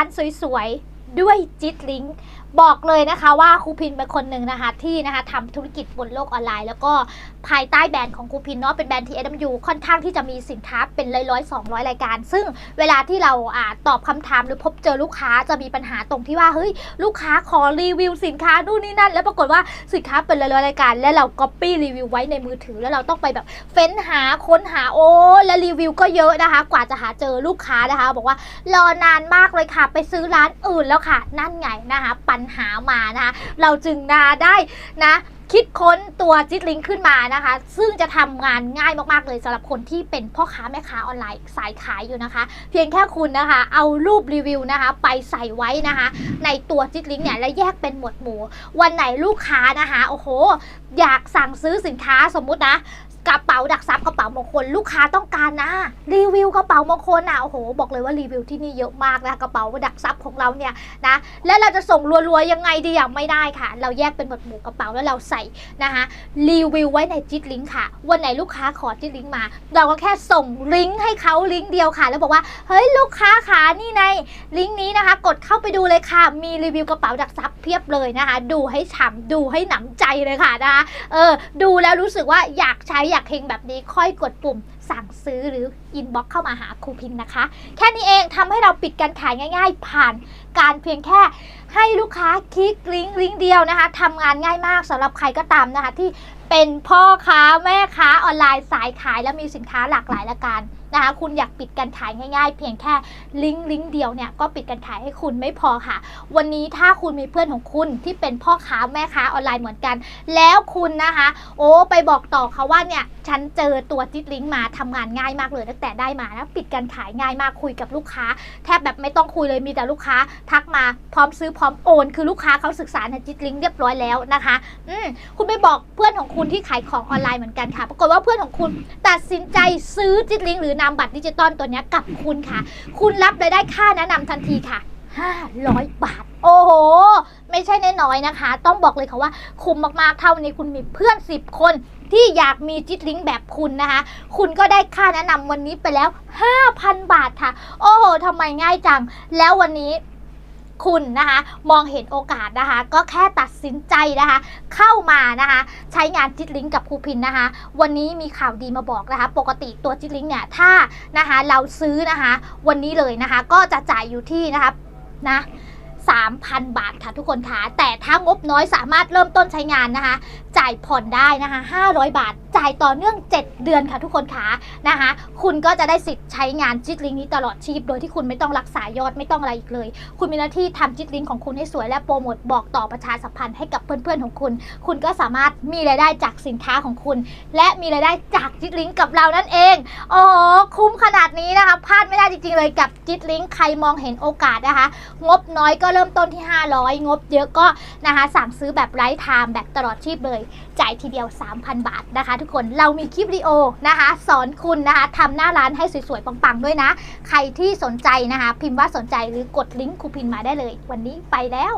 านสวยๆ ด้วยจิตลิงก์ บอกเลยนะคะว่าครูพินเป็นคนหนึ่งนะคะที่นะคะทำธุรกิจบนโลกออนไลน์ แล้วก็ภายใต้แบรนด์ของครูพินเนาะเป็นแบรนด์ TSW ค่อนข้างที่จะมีสินค้าเป็นร้อยร้อยสองร้อยรายการ ซึ่งเวลาที่เราอ่าตอบคำถามหรือพบเจอลูกค้าจะมีปัญหาตรงที่ว่าเฮ้ยลูกค้าขอรีวิวสินค้านู่นนี่นั่น แล้วปรากฏว่าสินค้าเป็นร้อยร้อยรายการ แล้วเราก๊อปปี้รีวิวไว้ในมือถือ แล้วเราต้องไปแบบเฟ้นหาค้นหาโอ้และรีวิวก็เยอะนะคะ กว่าจะหาเจอลูกค้านะคะ บอกว่ารอนานมากเลยค่ะ ไปซื้อร้านอื่นแล้วค่ะ นั่นไงนะคะปัญหามานะคะเราจึงนาได้นะคิดค้นตัวจิตลิงขึ้นมานะคะ ซึ่งจะทำงานง่ายมากๆเลยสำหรับคนที่เป็นพ่อค้าแม่ค้าออนไลน์สายขายอยู่นะคะ เพียงแค่คุณนะคะ เอารูปรีวิวนะคะ ไปใส่ไว้นะคะ ในตัวจิตลิงเนี่ยและแยกเป็นหมวดหมู่ วันไหนลูกค้านะคะโอ้โห อยากสั่งซื้อสินค้าสมมุตินะ กระเป๋าดักซับกระเป๋ามงคลลูกค้าต้องการนะ รีวิวกระเป๋ามงคลนะโอ้โห บอกเลยว่ารีวิวที่นี่เยอะมากนะกระเป๋าดักซับของเราเนี่ยนะแล้วเราจะส่งรัวๆยังไงดีอย่างไม่ได้ค่ะ เราแยกเป็นหมวดหมู่กระเป๋าแล้วเราใส่นะคะรีวิวไว้ในจิตลิงก์ค่ะ วันไหนลูกค้าขอจิตลิงก์มา เราก็แค่ส่งลิงก์ให้เขาลิงก์เดียวค่ะ แล้วบอกว่าเฮ้ยลูกค้าขานี่ในลิงก์นี้นะคะ กดเข้าไปดูเลยค่ะ มีรีวิวกระเป๋าดักซับเพียบเลยนะคะ ดูให้ฉ่ำดูให้หนำใจเลยค่ะนะคะเออดูแล้วรู้สึกว่าอยากใช้อยากเฮงแบบนี้ค่อยกดปุ่มสั่งซื้อหรืออินบ็อกเข้ามาหาครูพินนะคะ แค่นี้เองทำให้เราปิดการขายง่าย ๆ ผ่านการเพียงแค่ให้ลูกค้า คลิกลิงก์ลิงก์เดียวนะคะทำงานง่ายมากสำหรับใครก็ตามนะคะที่เป็นพ่อค้าแม่ค้าออนไลน์สายขายและมีสินค้าหลากหลายละกันนะคะคุณอยากปิดการขายง่ายๆ เพียงแค่ลิงก์ลิงก์เดียวเนี่ยก็ปิดการขายให้คุณไม่พอค่ะ วันนี้ถ้าคุณมีเพื่อนของคุณที่เป็นพ่อค้าแม่ค้าออนไลน์เหมือนกัน แล้วคุณนะคะ โอ้ไปบอกต่อเขาว่าเนี่ยฉันเจอตัวจิตลิงก์มาทำงานง่ายมากเลยตั้งแต่ได้มานะปิดการขายง่ายมากคุยกับลูกค้า แทบแบบไม่ต้องคุยเลยมีแต่ลูกค้า ทักมาพร้อมซื้อพร้อมโอนคืือลูกค้าเขาศึกษาในจิตลิงเรียบร้อยแล้วนะคะอืมคุณไปบอกเพื่อนของคุณที่ขายของออนไลน์เหมือนกันค่ะ ปรากฏว่าเพื่อนของคุณตัดสินใจซื้อจิตลิงหรือนามบัตรดิจิตอลตัวนี้กับคุณค่ะ คุณรับรายได้ค่าแนะนำทันทีค่ะ500 บาท โอ้โห ไม่ใช่น้อยๆนะคะ ต้องบอกเลยค่ะว่าคุ้มมากๆ เท่านี้คุณมีเพื่อน 10 คนที่อยากมีจิตลิงแบบคุณนะคะ คุณก็ได้ค่าแนะนำวันนี้ไปแล้ว 5,000 บาทค่ะ โอ้โหทำไมง่ายจัง แล้ววันนี้ คุณนะคะ มองเห็นโอกาสนะคะ ก็แค่ตัดสินใจนะคะ เข้ามานะคะ ใช้งานจิตลิงกับครูพินนะคะ วันนี้มีข่าวดีมาบอกนะคะ ปกติตัวจิตลิงเนี่ยถ้านะคะเราซื้อนะคะ วันนี้เลยนะคะ ก็จะจ่ายอยู่ที่นะคะนะ 3,000 บาทค่ะทุกคนคะแต่ถ้างบน้อยสามารถเริ่มต้นใช้งานนะคะ จ่ายผ่อนได้นะคะ500 บาท จ่ายต่อเนื่อง 7 เดือนค่ะทุกคนคะนะคะ คุณก็จะได้สิทธิ์ใช้งานจิตลิงก์นี้ตลอดชีพ โดยที่คุณไม่ต้องรักษายอดไม่ต้องอะไรอีกเลย คุณมีหน้าที่ทำจิตลิงก์ของคุณให้สวยและโปรโมทบอกต่อประชาสัมพันธ์ให้กับเพื่อนๆของคุณ คุณก็สามารถมีรายได้จากสินค้าของคุณ และมีรายได้จากจิตลิงก์กับเรานั่นเองโอ้คุ้มขนาดนี้นะคะพลาดไม่ได้จริงๆเลยกับจิตลิงก์ใครมองเห็นโอกาสนะคะ งบน้อยก็เริ่มต้นที่ 500 งบเยอะก็นะคะสั่งซื้อแบบไร้ไทม์แบบตลอดชีพเลยจ่ายทีเดียว 3,000 บาทนะคะ ทุกคนเรามีคลิปวิดีโอนะคะ สอนคุณนะคะทำหน้าร้านให้สวยๆ ปังๆ ด้วยนะ ใครที่สนใจนะคะ พิมพ์ว่าสนใจหรือกดลิงก์คูพินมาได้เลย วันนี้ไปแล้ว